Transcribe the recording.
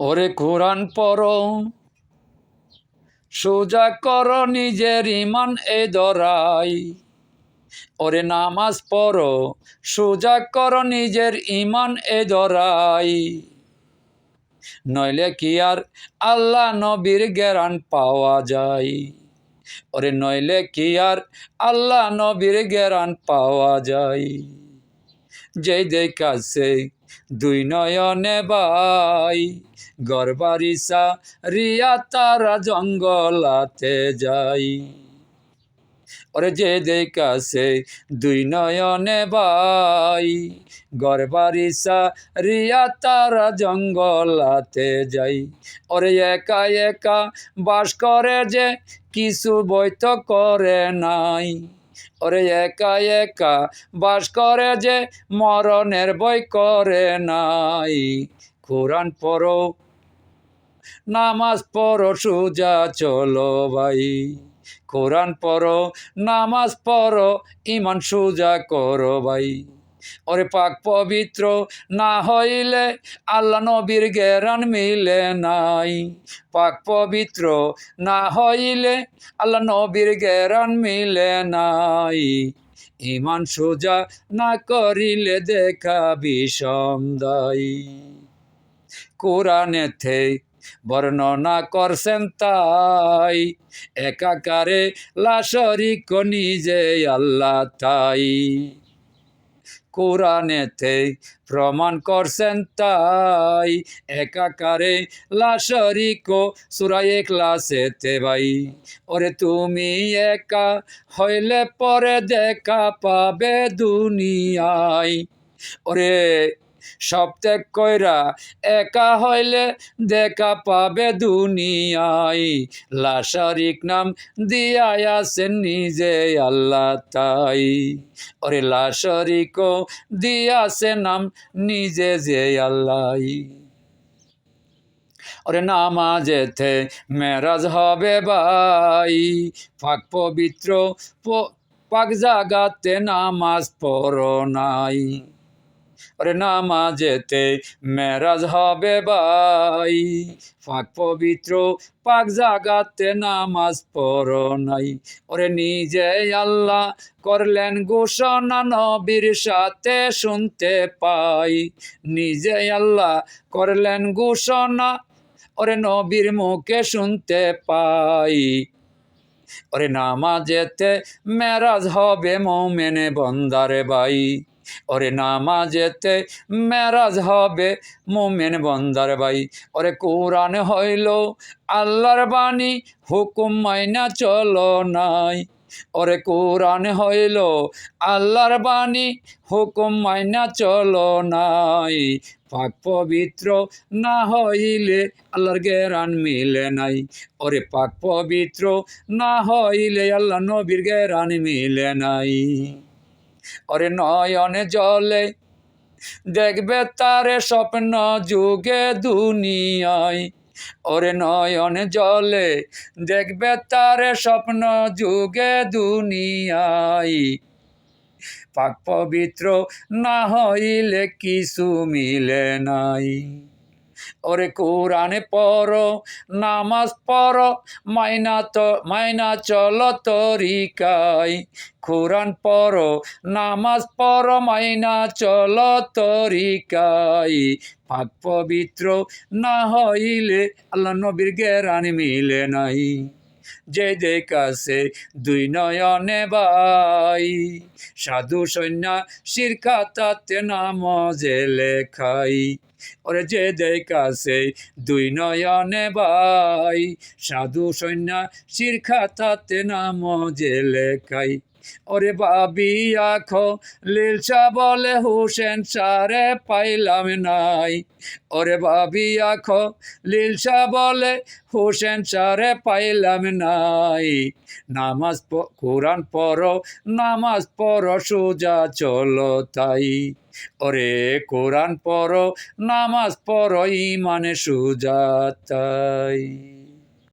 ওরে কোরআন পড়ো। সোজা কর নিজের ইমান এ দরাই। ওরে নামাজ পড়ো, সোজা কর নিজের ইমান এ দরাই। নইলে কি আর আল্লাহ নবীর জ্ঞান পাওয়া যায়? ওরে নইলে কি আর আল্লাহ নবীর জ্ঞান পাওয়া যায়? যেই দেখাছে দুই নয়নে বাই। গরবারিসা রিয়া তারা জঙ্গলাতে যাই। ওরে যে দেখাছে দুই নয়নে বাই। গরবারিসা রিয়া তারা জঙ্গলাতে যাই। ওরে একা একা বাস করে যে, কিছু বৈত করে নাই। ওরে একা একা বাস করে যে মরণের বই করে নাই। কোরআন পড়ো, নামাজ পড়ো, সুজা চলো ভাই। কোরআন পড়ো, নামাজ পড়ো ইমান সুজা করো ভাই। ওরে পাক পবিত্র না হইলে আল্লাহ নবীর জ্ঞান মিলে নাই। পাক পবিত্র না হইলে আল্লাহ নবীর জ্ঞান মিলে নাই। ইমান সোজা না করিলে দেখা বিষম দায়ী। কোরআনেতে বর্ণনা করছেন তাই, একাকারে লাশরিক নিজে আল্লাহ তাই। কোরআনেতে প্রমাণ করছেন তাই। একাকারে লাশরিকো সুরাই ক্লাসেতে ভাই। ওরে তুমি একা হইলে পরে দেখা পাবে দুনিয়ায়। ওরে সব ত্যাগ কইরা একা হইলে দেখা পাবে দুনিয়াই লাশারিক নাম দিয়াই আছেন নিজে আল্লাহ তাই। ওরে লাশারিক দিয়াছে নাম নিজে যে আল্লাহ ওরে নামাজেতে মেরাজ হবে ভাই। পাক পবিত্র পাক জাগাতে নামাজ পড়ো নাই। ওরে নামাজেতে মেরাজ হবে ভাই। পাক পবিত্র, পাক জাগাতে নামাজ পড়ো নাই। ওরে নিজে আল্লাহ করলেন ঘোষণা নবীর সাথে শুনতে পাই। নিজে আল্লাহ করলেন ঘোষণা, ওরে নবীর মুখে শুনতে পাই। ওরে নামাজেতে মেরাজ হবে মৌমেনে বন্দারে বাই ওরে নামাজেতে মেরাজ হবে, মোমেন বন্দার বাই ওরে কোরআন হইল আল্লাহর বাণী, হুকুম মাইনা চলো নাই। ওরে কোরআন হইল আল্লাহর বাণী, হুকুম মাইনা চলো নাই। পাক পবিত্র না হইলে আল্লাহর জ্ঞান মিলে নাই। ওরে পাক পবিত্র না হইলে আল্লাহ নবীর জ্ঞান মিলে নাই। ওরে নয়নে জলে দেখবে তারে স্বপ্ন যুগে দুনিয়ায়। ওরে নয়নে জলে দেখবে তারে স্বপ্ন যুগে দুনিয়ায়। পাক পবিত্র না হইলে কিছু মিলে নাই। ওরে কোরআনে পড়ো, নামাজ পড়ো, মাইনা তো, মাইনা চলো তরিকাই কোরআন পড়ো, নামাজ পড়ো, মাইনা চলো তরিকাই পাক পবিত্র না হইলে আল্লাহ নবীর জ্ঞান মিলে নাই। যে দেখাছে দুই নয়নে বাই। সাধু সৈন্য শিরখাতাতে নাম যে লেখাই। ওরে যে দেখাছে দুই নয়নে বাই। সাধু সৈন্য শিরখাতাতে নাম যে লেখাই। ওরে বাবি আখো লীলসা বলে হুসেন সারে পাইলাম নাই। ওরে বাবি আখো লীলসা বলে হুসেন সারে পাইলাম নাই। নামাজ কোরআন পড়ো, নামাজ পড়ো, সোজা চলো তাই। ওরে কোরআন পড়ো নামাজ পড়ো ইমানে সুজা তাই